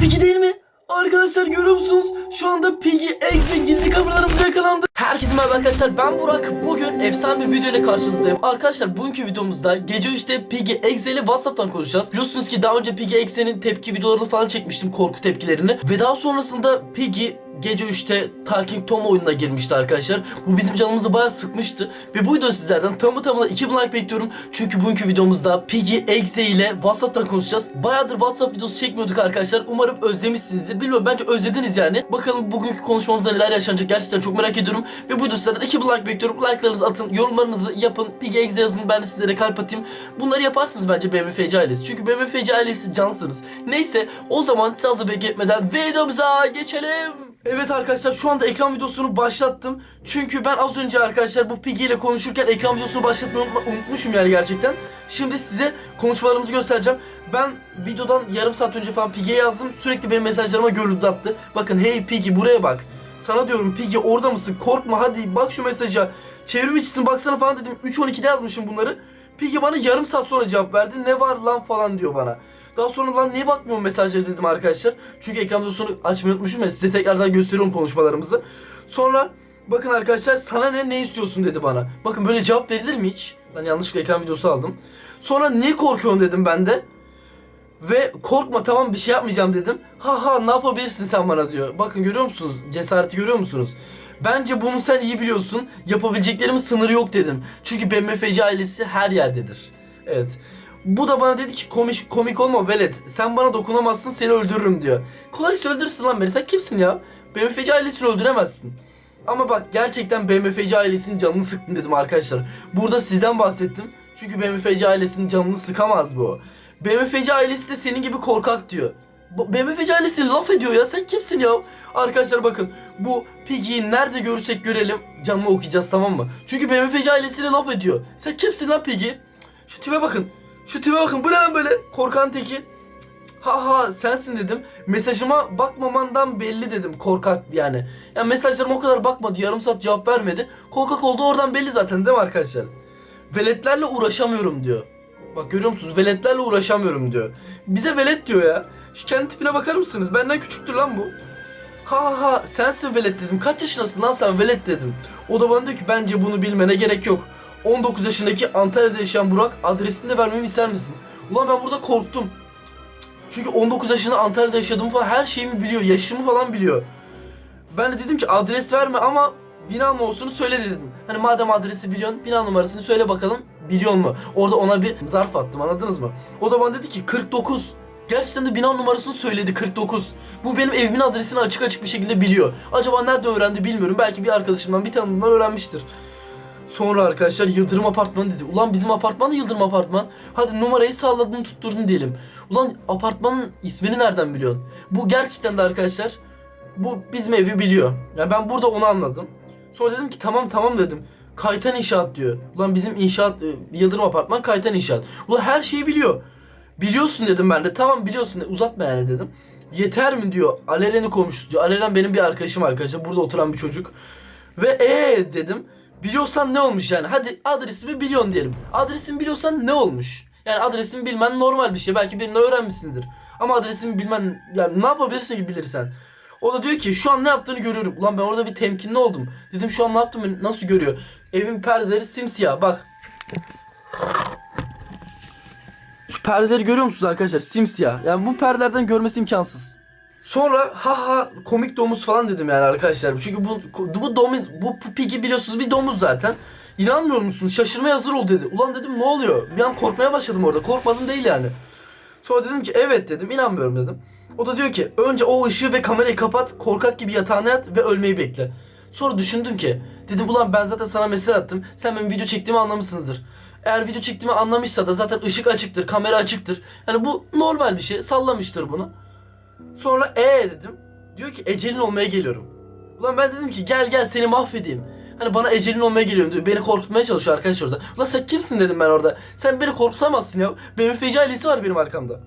Piggy değil mi? Arkadaşlar görüyor musunuz? Şu anda Piggy Eggs'e gizli kameralarımıza yakalandı. Herkese merhaba arkadaşlar ben Burak. Bugün efsane bir video ile karşınızdayım. Arkadaşlar bugünkü videomuzda gece 3'te Piggy Eggs ile Whatsapp'tan konuşacağız. Biliyorsunuz ki daha önce Piggy Eggs'in tepki videolarını falan çekmiştim. Korku tepkilerini. Ve daha sonrasında Piggy gece 3'te Talking Tom oyununa girmişti arkadaşlar. Bu bizim canımızı bayağı sıkmıştı. Ve bu video sizlerden tamı tamına 2000 like bekliyorum. Çünkü bugünkü videomuzda Piggy Exe ile WhatsApp'tan konuşacağız. Bayağıdır WhatsApp videosu çekmiyorduk arkadaşlar. Umarım özlemişsinizdir. Bilmiyorum bence özlediniz yani. Bakalım bugünkü konuşmamızda neler yaşanacak gerçekten çok merak ediyorum. Ve bu video sizlerden 2000 like bekliyorum. Like'larınızı atın, yorumlarınızı yapın. Piggy Exe yazın ben de sizlere kalp atayım. Bunları yaparsınız bence BMFC ailesi. Çünkü BMFC ailesi cansınız. Neyse o zaman sizi hazır bekletmeden videomuza geçelim. Evet arkadaşlar şu anda ekran videosunu başlattım. Çünkü ben az önce arkadaşlar bu Piggy ile konuşurken ekran videosunu başlatmayı unutma- unutmuşum yani gerçekten. Şimdi size konuşmalarımızı göstereceğim. Ben videodan yarım saat önce falan Piggy'ye yazdım. Sürekli benim mesajlarıma görüldü attı. Bakın hey Piggy buraya bak. Sana diyorum Piggy orada mısın? Korkma hadi bak şu mesaja. Çevrim içisin baksana falan dedim. 3.12'de yazmışım bunları. Piggy bana yarım saat sonra cevap verdi. Ne var lan falan diyor bana. Daha sonra lan niye bakmıyorum mesajları dedim arkadaşlar. Çünkü ekran videosunu açmayı unutmuşum ya size tekrardan gösteriyorum konuşmalarımızı. Sonra bakın arkadaşlar sana ne ne istiyorsun dedi bana. Bakın böyle cevap verilir mi hiç? Ben yanlışlıkla ekran videosu aldım. Sonra niye korkuyorsun dedim ben de. Ve korkma tamam bir şey yapmayacağım dedim. Ha ha ne yapabilirsin sen bana diyor. Bakın görüyor musunuz? Cesareti görüyor musunuz? Bence bunu sen iyi biliyorsun. Yapabileceklerimin sınırı yok dedim. Çünkü BMFC ailesi her yerdedir. Evet. Bu da bana dedi ki komik, komik olma velet. Sen bana dokunamazsın seni öldürürüm diyor. Kolaysa öldürürsün lan beni. Sen kimsin ya? BMFC ailesini öldüremezsin. Ama bak gerçekten BMFC ailesinin canını sıktım dedim arkadaşlar. Burada sizden bahsettim. Çünkü BMFC ailesinin canını sıkamaz bu. BMFC ailesi de senin gibi korkak diyor. Bu- BMFC ailesi laf ediyor ya sen kimsin ya? Arkadaşlar bakın bu Piggy'yi nerede görürsek görelim canını okuyacağız tamam mı? Çünkü BMFC ailesine laf ediyor. Sen kimsin lan Piggy? Şu tipe bakın. Şu tipe bakın bu ne lan böyle korkan teki. Ha ha sensin dedim. Mesajıma bakmamandan belli dedim korkak yani. Yani mesajlarıma o kadar bakmadı yarım saat cevap vermedi. Korkak olduğu oradan belli zaten değil mi arkadaşlar? Veletlerle uğraşamıyorum diyor. Bak görüyor musunuz? Veletlerle uğraşamıyorum diyor. Bize velet diyor ya. Şu kendi tipine bakar mısınız? Benden küçüktür lan bu. Ha ha sensin velet dedim. Kaç yaşındasın lan sen velet dedim. O da bana diyor ki bence bunu bilmene gerek yok. 19 yaşındaki Antalya'da yaşayan Burak adresini de vermemi ister misin? Ulan ben burada korktum. Çünkü 19 yaşında Antalya'da yaşadığımı falan her şeyimi biliyor. Yaşımı falan biliyor. Ben de dedim ki adres verme ama bina numarasını söyle dedim. Hani madem adresi biliyorsun bina numarasını söyle bakalım biliyor mu? Orada ona bir zarf attım anladınız mı? O da bana dedi ki 49. Gerçekten de bina numarasını söyledi 49. Bu benim evimin adresini açık açık bir şekilde biliyor. Acaba nerede öğrendi bilmiyorum. Belki bir arkadaşımdan bir tanıdığımdan öğrenmiştir. Sonra arkadaşlar Yıldırım Apartmanı dedi. Ulan bizim apartman da Yıldırım Apartman. Hadi numarayı salladın tutturdun diyelim. Ulan apartmanın ismini nereden biliyorsun? Bu gerçekten de arkadaşlar bu bizim evi biliyor. Yani ben burada onu anladım. Sonra dedim ki tamam tamam dedim. Kaytan inşaat diyor. Ulan bizim inşaat e, Yıldırım Apartman Kaytan inşaat. Ulan her şeyi biliyor. Biliyorsun dedim ben de. Tamam biliyorsun uzatma yani dedim. Yeter mi diyor. Aleren'i komşusu diyor. Aleren benim bir arkadaşım arkadaşlar. Burada oturan bir çocuk. Ve ee dedim. Biliyorsan ne olmuş yani? Hadi adresimi biliyorsun diyelim. Adresimi biliyorsan ne olmuş? Yani adresimi bilmen normal bir şey. Belki birini öğrenmişsindir. Ama adresimi bilmen yani ne yapabilirsin ki bilirsen. O da diyor ki şu an ne yaptığını görüyorum. Ulan ben orada bir temkinli oldum. Dedim şu an ne yaptım nasıl görüyor? Evin perdeleri simsiyah bak. Şu perdeleri görüyor musunuz arkadaşlar? Simsiyah. Yani bu perdelerden görmesi imkansız. Sonra ha ha komik domuz falan dedim yani arkadaşlar. Çünkü bu bu domuz bu Piggy biliyorsunuz bir domuz zaten. İnanmıyor musunuz? Şaşırmaya hazır ol dedi. Ulan dedim ne oluyor? Bir an korkmaya başladım orada. Korkmadım değil yani. Sonra dedim ki evet dedim. inanmıyorum dedim. O da diyor ki önce o ışığı ve kamerayı kapat. Korkak gibi yatağına yat ve ölmeyi bekle. Sonra düşündüm ki dedim ulan ben zaten sana mesaj attım. Sen benim video çektiğimi anlamışsınızdır. Eğer video çektiğimi anlamışsa da zaten ışık açıktır, kamera açıktır. Yani bu normal bir şey. Sallamıştır bunu. Sonra ee dedim. Diyor ki ecelin olmaya geliyorum. Ulan ben dedim ki gel gel seni mahvedeyim. Hani bana ecelin olmaya geliyorum diyor. Beni korkutmaya çalışıyor arkadaş orada. Ulan sen kimsin dedim ben orada. Sen beni korkutamazsın ya. Benim feci ailesi var benim arkamda.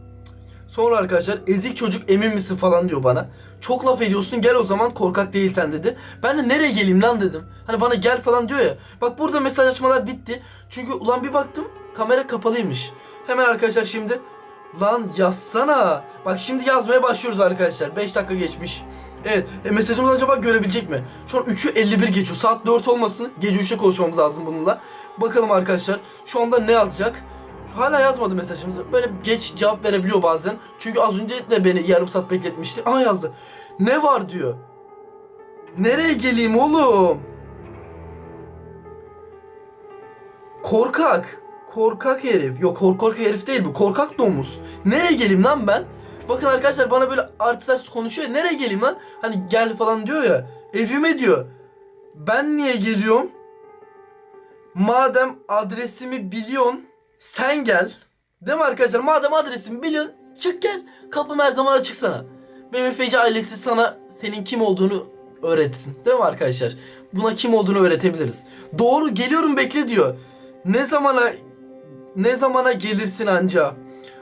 Sonra arkadaşlar ezik çocuk emin misin falan diyor bana. Çok laf ediyorsun gel o zaman korkak değilsen dedi. Ben de nereye geleyim lan dedim. Hani bana gel falan diyor ya. Bak burada mesaj açmalar bitti. Çünkü ulan bir baktım kamera kapalıymış. Hemen arkadaşlar şimdi Lan yazsana. Bak şimdi yazmaya başlıyoruz arkadaşlar. 5 dakika geçmiş. Evet. E, mesajımız acaba görebilecek mi? Şu an 3'ü 51 geçiyor. Saat 4 olmasın. Gece 3'te konuşmamız lazım bununla. Bakalım arkadaşlar. Şu anda ne yazacak? Hala yazmadı mesajımızı. Böyle geç cevap verebiliyor bazen. Çünkü az önce de beni yarım saat bekletmişti. Aa yazdı. Ne var diyor. Nereye geleyim oğlum? Korkak. Korkak herif. Yok korkak korkak herif değil bu. Korkak domuz. Nereye geleyim lan ben? Bakın arkadaşlar bana böyle artist konuşuyor. Nereye geleyim lan? Hani gel falan diyor ya. Evime diyor. Ben niye geliyorum? Madem adresimi biliyorsun, sen gel. Değil mi arkadaşlar? Madem adresimi biliyorsun, çık gel. Kapım her zaman açık sana. Benim Feci ailesi sana senin kim olduğunu öğretsin. Değil mi arkadaşlar? Buna kim olduğunu öğretebiliriz. Doğru geliyorum bekle diyor. Ne zamana ne zamana gelirsin anca?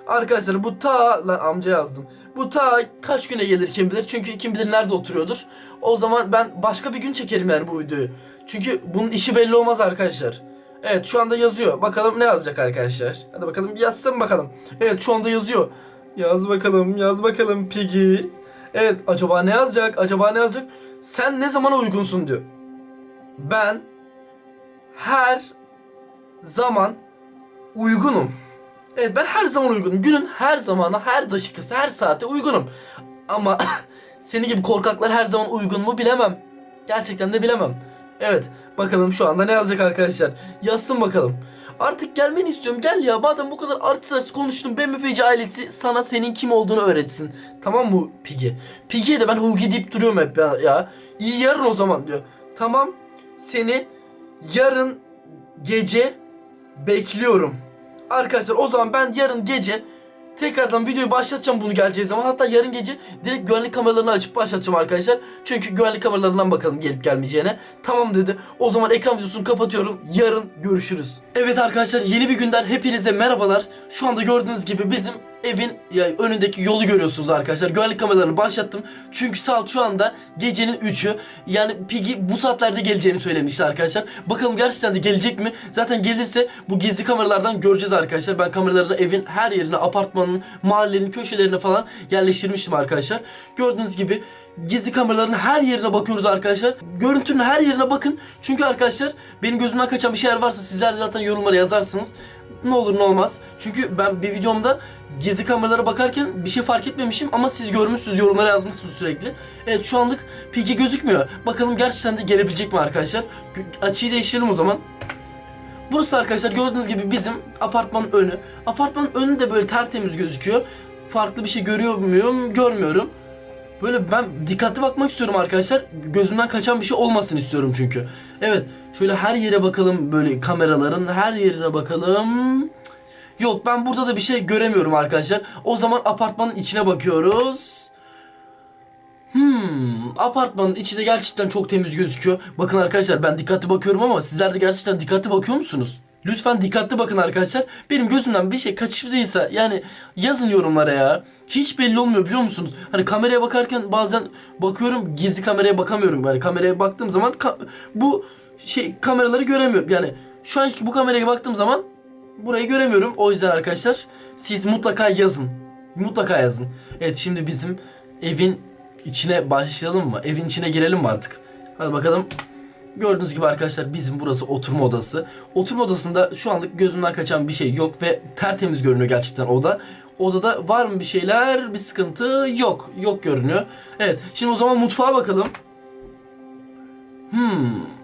Arkadaşlar bu ta lan amca yazdım. Bu ta kaç güne gelir kim bilir? Çünkü kim bilir nerede oturuyordur. O zaman ben başka bir gün çekerim yani bu videoyu. Çünkü bunun işi belli olmaz arkadaşlar. Evet şu anda yazıyor. Bakalım ne yazacak arkadaşlar. Hadi bakalım yazsın bakalım. Evet şu anda yazıyor. Yaz bakalım, yaz bakalım Piggy. Evet acaba ne yazacak? Acaba ne yazacak? Sen ne zaman uygunsun diyor. Ben her zaman uygunum. Evet ben her zaman uygunum. Günün her zamana, her dakikası, her saate uygunum. Ama seni gibi korkaklar her zaman uygun mu bilemem. Gerçekten de bilemem. Evet bakalım şu anda ne yazacak arkadaşlar. Yazsın bakalım. Artık gelmeni istiyorum. Gel ya madem bu kadar artist konuştum. Ben Feci ailesi sana senin kim olduğunu öğretsin. Tamam mı Piggy? Piggy'ye de ben Hugi deyip duruyorum hep ya, ya. İyi yarın o zaman diyor. Tamam seni yarın gece bekliyorum. Arkadaşlar o zaman ben yarın gece tekrardan videoyu başlatacağım bunu geleceği zaman. Hatta yarın gece direkt güvenlik kameralarını açıp başlatacağım arkadaşlar. Çünkü güvenlik kameralarından bakalım gelip gelmeyeceğine. Tamam dedi. O zaman ekran videosunu kapatıyorum. Yarın görüşürüz. Evet arkadaşlar yeni bir günden hepinize merhabalar. Şu anda gördüğünüz gibi bizim evin ya önündeki yolu görüyorsunuz arkadaşlar. Güvenlik kameralarını başlattım. Çünkü saat şu anda gecenin 3'ü. Yani Piggy bu saatlerde geleceğini söylemişti arkadaşlar. Bakalım gerçekten de gelecek mi? Zaten gelirse bu gizli kameralardan göreceğiz arkadaşlar. Ben kameralarını evin her yerine, apartmanın, mahallenin köşelerine falan yerleştirmiştim arkadaşlar. Gördüğünüz gibi gizli kameraların her yerine bakıyoruz arkadaşlar. Görüntünün her yerine bakın. Çünkü arkadaşlar benim gözümden kaçan bir şeyler varsa sizler de zaten yorumlara yazarsınız. Ne olur ne olmaz. Çünkü ben bir videomda gizli kameralara bakarken bir şey fark etmemişim ama siz görmüşsünüz yorumlara yazmışsınız sürekli. Evet şu anlık Piggy gözükmüyor. Bakalım gerçekten de gelebilecek mi arkadaşlar? Açıyı değiştirelim o zaman. Burası arkadaşlar gördüğünüz gibi bizim apartmanın önü. Apartmanın önü de böyle tertemiz gözüküyor. Farklı bir şey görüyor muyum? Görmüyorum. Böyle ben dikkatli bakmak istiyorum arkadaşlar. Gözümden kaçan bir şey olmasın istiyorum çünkü. Evet, şöyle her yere bakalım böyle kameraların her yerine bakalım. Yok ben burada da bir şey göremiyorum arkadaşlar. O zaman apartmanın içine bakıyoruz. Hmm, apartmanın içi de gerçekten çok temiz gözüküyor. Bakın arkadaşlar ben dikkatli bakıyorum ama sizler de gerçekten dikkatli bakıyor musunuz? Lütfen dikkatli bakın arkadaşlar. Benim gözümden bir şey kaçırdıysa yani yazın yorumlara ya. Hiç belli olmuyor biliyor musunuz? Hani kameraya bakarken bazen bakıyorum gizli kameraya bakamıyorum. Yani kameraya baktığım zaman ka- bu şey kameraları göremiyorum. Yani şu anki bu kameraya baktığım zaman burayı göremiyorum. O yüzden arkadaşlar siz mutlaka yazın. Mutlaka yazın. Evet şimdi bizim evin içine başlayalım mı? Evin içine girelim mi artık? Hadi bakalım. Gördüğünüz gibi arkadaşlar bizim burası oturma odası. Oturma odasında şu anlık gözümden kaçan bir şey yok ve tertemiz görünüyor gerçekten oda. Odada var mı bir şeyler, bir sıkıntı? Yok. Yok görünüyor. Evet. Şimdi o zaman mutfağa bakalım. Hmm.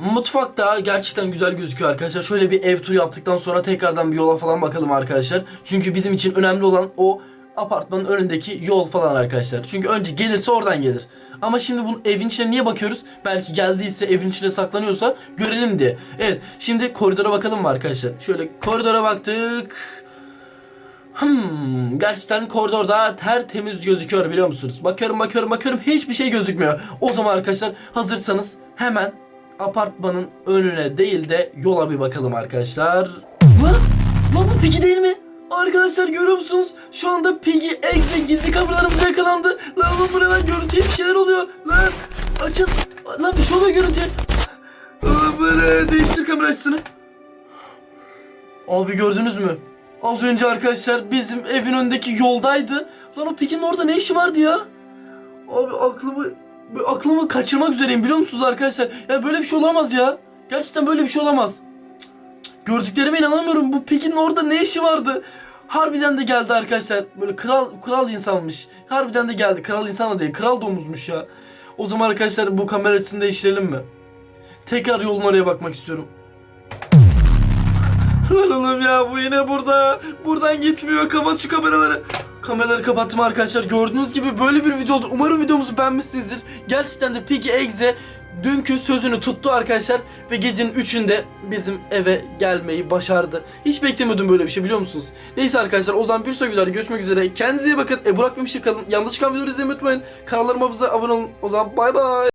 Mutfak da gerçekten güzel gözüküyor arkadaşlar. Şöyle bir ev turu yaptıktan sonra tekrardan bir yola falan bakalım arkadaşlar. Çünkü bizim için önemli olan o apartmanın önündeki yol falan arkadaşlar. Çünkü önce gelirse oradan gelir. Ama şimdi bu evin içine niye bakıyoruz? Belki geldiyse evin içine saklanıyorsa görelim diye. Evet şimdi koridora bakalım mı arkadaşlar? Şöyle koridora baktık. Hmm, gerçekten koridorda tertemiz gözüküyor biliyor musunuz? Bakıyorum bakıyorum bakıyorum hiçbir şey gözükmüyor. O zaman arkadaşlar hazırsanız hemen apartmanın önüne değil de yola bir bakalım arkadaşlar. Lan, lan bu Piggy değil mi? Arkadaşlar görüyor musunuz? Şu anda Piggy, ve gizli kameralarımıza yakalandı. Lan buraya lan görüntüye bir şeyler oluyor. Lan açın. Lan bir şey oluyor görüntüye. Böyle değiştir kamera açısını. Abi gördünüz mü? Az önce arkadaşlar bizim evin önündeki yoldaydı. Lan o Piggy'nin orada ne işi vardı ya? Abi aklımı aklımı kaçırmak üzereyim biliyor musunuz arkadaşlar? Ya böyle bir şey olamaz ya. Gerçekten böyle bir şey olamaz. Gördüklerime inanamıyorum. Bu Piggy'nin orada ne işi vardı? Harbiden de geldi arkadaşlar. Böyle kral kral insanmış. Harbiden de geldi. Kral insan da değil. Kral domuzmuş ya. O zaman arkadaşlar bu kamera açısını değiştirelim mi? Tekrar yolun oraya bakmak istiyorum. Lan oğlum ya bu yine burada. Buradan gitmiyor. Kapat şu kameraları. Kameraları kapattım arkadaşlar. Gördüğünüz gibi böyle bir video oldu. Umarım videomuzu beğenmişsinizdir. Gerçekten de Piggy Eggs'e dünkü sözünü tuttu arkadaşlar. Ve gecenin 3'ünde bizim eve gelmeyi başardı. Hiç beklemiyordum böyle bir şey biliyor musunuz? Neyse arkadaşlar o zaman bir sonraki videoda görüşmek üzere. Kendinize iyi bakın. E Burak Memiş'e kalın. Yanlış çıkan videoları izlemeyi unutmayın. Kanallarıma abone olun. O zaman bay bay.